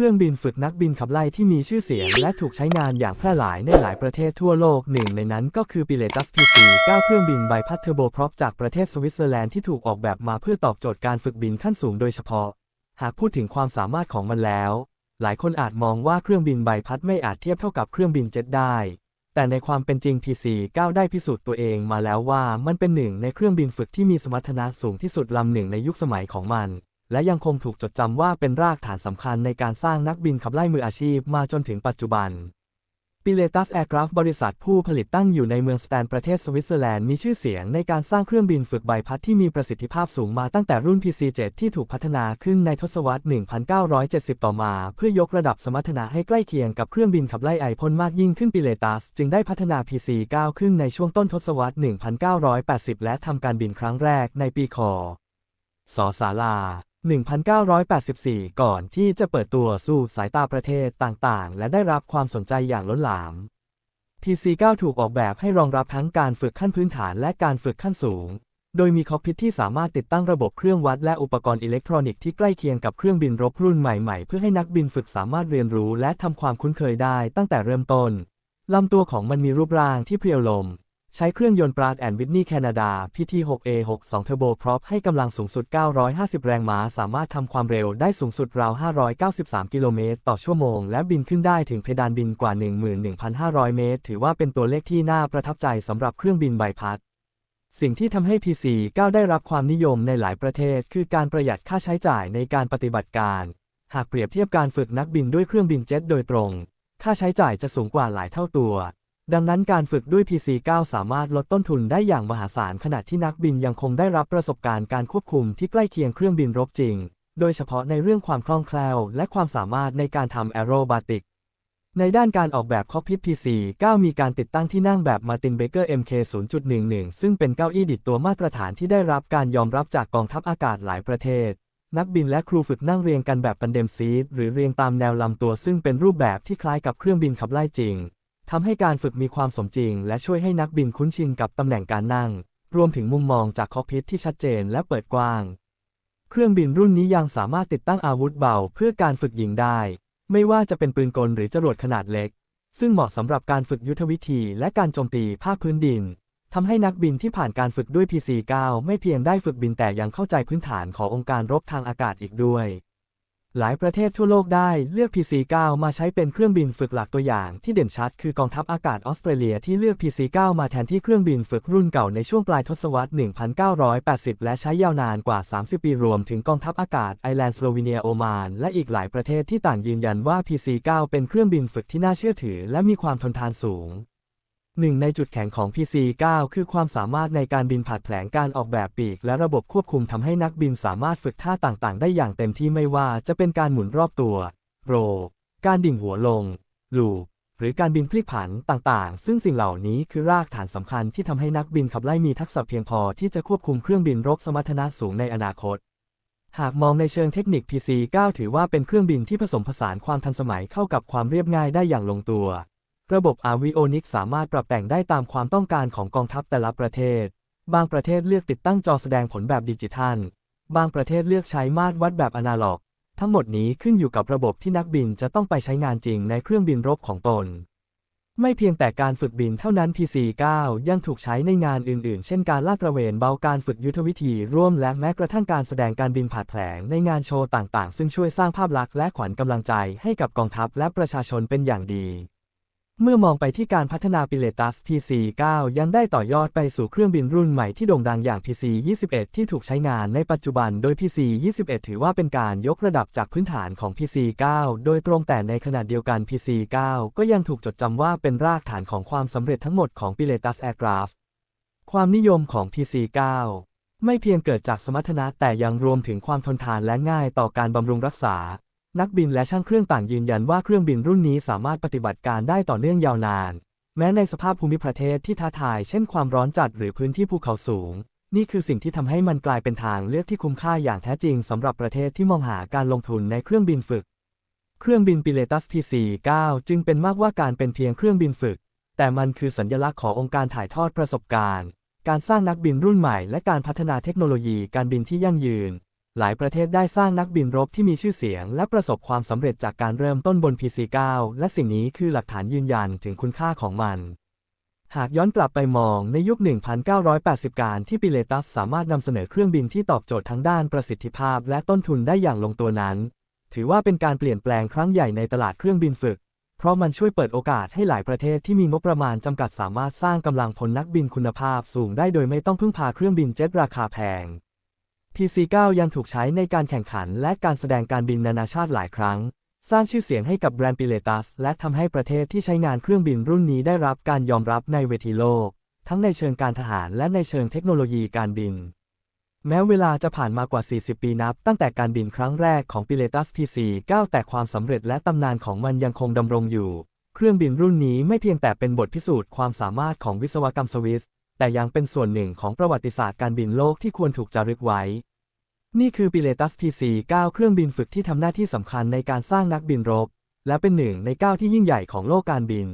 ครื่องบินฝึกนักบินขับไล่ที่มีชื่อเสียง และถูกใช้งานอย่างแพร่หลายในหลายประเทศทั่วโลกหนึ่งในนั้นก็คือ Pilatus PC-9 เครื่องบินใบพัดเทอร์โบพร็อปจากประเทศสวิตเซอร์แลนด์ที่ถูกออกแบบมาเพื่อตอบโจทย์การฝึกบินขั้นสูงโดยเฉพาะ หากพูดถึงความสามารถของมันแล้ว หลายคนอาจมองว่าเครื่องบินใบพัดไม่อาจเทียบเท่ากับเครื่องบินเจ็ตได้ แต่ในความเป็นจริง PC-9 ได้พิสูจน์ตัวเองมาแล้วว่ามันเป็นหนึ่งในเครื่องบินฝึกที่มีสมรรถนะสูงที่สุดลำหนึ่งในยุคสมัยของมัน และยังคงถูกจดจำว่าเป็นรากฐานสำคัญในการสร้างนักบินขับไล่มืออาชีพมาจนถึงปัจจุบันปิเลตัสแอร์คราฟบริษัทผู้ผลิตตั้งอยู่ในเมืองสแตนประเทศสวิตเซอร์แลนด์มีชื่อเสียงในการสร้างเครื่องบินฝึกใบพัดที่มีประสิทธิภาพสูงมาตั้งแต่รุ่น PC-7 ที่ถูกพัฒนาขึ้นในทศวรรษ 1970 ต่อมา เพื่อยกระดับสมรรถนะให้ใกล้เคียงกับเครื่องบินขับไล่ไอพ่นมากยิ่งขึ้นปิเลตัสจึงได้พัฒนา PC-9 ขึ้นในช่วงต้นทศวรรษ 1980 และทำการบินครั้งแรกในปีคศศาลา 1984 ก่อนที่จะเปิดตัวสู่สายตาประเทศต่างๆ และได้รับความสนใจอย่างล้นหลาม PC-9 ถูกออกแบบให้รองรับทั้งการฝึกขั้นพื้นฐานและการฝึกขั้นสูง โดยมีคอกพิทที่สามารถติดตั้งระบบเครื่องวัดและอุปกรณ์อิเล็กทรอนิกส์ที่ใกล้เคียงกับเครื่องบินรบรุ่นใหม่ๆ เพื่อให้นักบินฝึกสามารถเรียนรู้และทำความคุ้นเคยได้ตั้งแต่เริ่มต้นลำตัวของมันมีรูปร่างที่เพรียวลม ใช้เครื่องยนต์ปราดแอนวิทนีแคนาดา PT6A62 Turbo Prop ให้กำลังสูงสุด 950 แรงม้า สามารถทำความเร็วได้สูงสุดราว 593 กิโลเมตรต่อชั่วโมง และบินขึ้นได้ถึงเพดานบินกว่า 11,500 เมตร ถือว่าเป็นตัวเลขที่น่าประทับใจสำหรับเครื่องบินใบพัด สิ่งที่ทำให้ PC-9 ได้รับความนิยมในหลายประเทศ คือการประหยัดค่าใช้จ่ายในการปฏิบัติการ หากเปรียบเทียบการฝึกนักบินด้วยเครื่องบินเจ็ตโดยตรง ค่าใช้จ่ายจะสูงกว่าหลายเท่าตัว ดังนั้นการฝึกด้วย PC-9 สามารถลดต้นทุนได้อย่างมหาศาลขณะที่นักบินยังคงได้รับประสบการณ์การควบคุมที่ใกล้เคียงเครื่องบินรบจริง โดยเฉพาะในเรื่องความคล่องแคล่วและความสามารถในการทำแอโรบาติก ในด้านการออกแบบคอกพิท PC-9 มีการติดตั้งที่นั่งแบบ Martin Baker MK 0.11 ซึ่งเป็นเก้าอี้ดิดตัวมาตรฐานที่ได้รับการยอมรับจากกองทัพอากาศหลายประเทศนักบินและครูฝึกนั่งเรียงกันแบบปันเดมซีทหรือเรียงตามแนวลำตัวซึ่งเป็นรูปแบบที่คล้ายกับเครื่องบินขับไล่จริง ทำให้การฝึกมีความสมจริง และช่วยให้นักบินคุ้นชินกับตำแหน่งการนั่ง รวมถึงมุมมองจากคอกพิทที่ชัดเจนและเปิดกว้าง เครื่องบินรุ่นนี้ยังสามารถติดตั้งอาวุธเบาเพื่อการฝึกยิงได้ ไม่ว่าจะเป็นปืนกลหรือจรวดขนาดเล็ก ซึ่งเหมาะสำหรับการฝึกยุทธวิธีและการโจมตีภาคพื้นดินทำให้นักบินที่ผ่านการฝึกด้วย PC-9 ไม่เพียงได้ฝึกบินแต่ยังเข้าใจพื้นฐานขององค์การรบทางอากาศอีกด้วย หลายประเทศทั่วโลกได้เลือก PC-9 มาใช้เป็นเครื่องบินฝึกหลักตัวอย่างที่เด่นชัด คือกองทัพอากาศออสเตรเลียที่เลือก PC-9 มาแทนที่เครื่องบินฝึกรุ่นเก่าในช่วงปลายทศวรรษ 1980 และใช้ยาวนานกว่า 30 ปีรวมถึงกองทัพอากาศไอร์แลนด์สโลวีเนียโอมานและอีกหลายประเทศที่ต่างยืนยันว่า PC-9 เป็นเครื่องบินฝึกที่น่าเชื่อถือ และมีความทนทานสูง หนึ่งในจุดแข็งของ PC-9 คือความสามารถในการบินผัดแผลงการออกแบบปีก และระบบควบคุมทำให้นักบินสามารถฝึกท่าต่างๆ ได้อย่างเต็มที่ไม่ว่าจะเป็นการหมุนรอบตัว โร การดิ่งหัวลง ลูปหรือการบินพลิกผันต่างๆ ซึ่งสิ่งเหล่านี้คือรากฐานสำคัญที่ทำให้นักบินขับไล่มีทักษะเพียงพอที่จะควบคุมเครื่องบินรบสมรรถนะสูงในอนาคต หากมองในเชิงเทคนิค PC-9 ถือว่าเป็นเครื่องบินที่ผสมผสานความทันสมัยเข้ากับความเรียบง่ายได้อย่างลงตัว ระบบ Avionics สามารถปรับแต่งได้ตามความต้องการของกองทัพแต่ละประเทศ บางประเทศเลือกติดตั้งจอแสดงผลแบบดิจิทัล บางประเทศเลือกใช้มาตรวัดแบบอนาล็อก ทั้งหมดนี้ขึ้นอยู่กับระบบที่นักบินจะต้องไปใช้งานจริงในเครื่องบินรบของตน ไม่เพียงแต่การฝึกบินเท่านั้น PC-9 ยังถูกใช้ในงานอื่น ๆ เช่นการลาดตระเวนเบาการฝึกยุทธวิธีร่วมและแม้กระทั่งการแสดงการบินผาดแผลงในงานโชว์ต่าง ๆ ซึ่งช่วยสร้างภาพลักษณ์และขวัญกำลังใจให้กับกองทัพและประชาชนเป็นอย่างดี เมื่อมองไปที่การพัฒนาปิเลตัส PC-9 ยังได้ต่อยอดไปสู่เครื่องบินรุ่นใหม่ที่โด่งดังอย่าง PC-21 ที่ถูกใช้งานในปัจจุบันโดย PC-21 ถือว่าเป็นการยกระดับจากพื้นฐานของ PC-9 โดยตรงแต่ในขณะเดียวกัน PC-9 ก็ยังถูกจดจำว่าเป็นรากฐานของความสำเร็จทั้งหมดของ Pilatus Aircraft ความนิยมของ PC-9 ไม่เพียงเกิดจากสมรรถนะแต่ยังรวมถึงความทนทานและง่ายต่อการบำรุงรักษา นักบินและช่างเครื่องต่างยืนยันว่าเครื่องบินรุ่นนี้สามารถปฏิบัติการได้ต่อเนื่องยาวนาน แม้ในสภาพภูมิประเทศที่ท้าทาย เช่นความร้อนจัดหรือพื้นที่ภูเขาสูง นี่คือสิ่งที่ทำให้มันกลายเป็นทางเลือกที่คุ้มค่าอย่างแท้จริงสำหรับประเทศที่มองหาการลงทุนในเครื่องบินฝึก เครื่องบิน Pilatus PC-9 จึงเป็นมากกว่าการเป็นเพียงเครื่องบินฝึก แต่มันคือสัญลักษณ์ขององค์การถ่ายทอดประสบการณ์ การสร้างนักบินรุ่นใหม่ และการพัฒนาเทคโนโลยีการบินที่ยั่งยืน หลายประเทศได้สร้างนักบินรบที่มีชื่อเสียง และประสบความสำเร็จจากการเริ่มต้นบน PC-9 และสิ่งนี้คือหลักฐานยืนยันถึงคุณค่าของมัน หากย้อนกลับไปมองในยุค 1980 การที่ปิเลตัสสามารถนำเสนอเครื่องบินที่ตอบโจทย์ทั้งด้านประสิทธิภาพและต้นทุนได้อย่างลงตัวนั้น ถือว่าเป็นการเปลี่ยนแปลงครั้งใหญ่ในตลาดเครื่องบินฝึก เพราะมันช่วยเปิดโอกาสให้หลายประเทศที่มีงบประมาณจำกัดสามารถสร้างกำลังพลนักบินคุณภาพสูงได้โดยไม่ต้องพึ่งพาเครื่องบินเจ็ตราคาแพง PC-9 ยังถูกใช้ในการแข่งขันและการแสดงการบินนานาชาติหลายครั้ง สร้างชื่อเสียงให้กับแบรนด์ปิเลตัสและทำให้ประเทศที่ใช้งานเครื่องบินรุ่นนี้ได้รับการยอมรับในเวทีโลก ทั้งในเชิงการทหารและในเชิงเทคโนโลยีการบิน แม้เวลาจะผ่านมากว่า 40 ปีนับ ตั้งแต่การบินครั้งแรกของ Pilatus PC-9 แต่ความสำเร็จและตำนานของมันยังคงดำรงอยู่ เครื่องบินรุ่นนี้ไม่เพียงแต่เป็นบทพิสูจน์ความสามารถของวิศวกรรมสวิส แต่ยังเป็นส่วนหนึ่งของประวัติศาสตร์การบินโลกที่ควรถูกจารึกไว้ นี่คือ Pilatus PC-9 เครื่องบินฝึกที่ทำหน้าที่สำคัญในการสร้างนักบินรบ และเป็นหนึ่งในก้าที่ยิ่งใหญ่ของโลกการบิน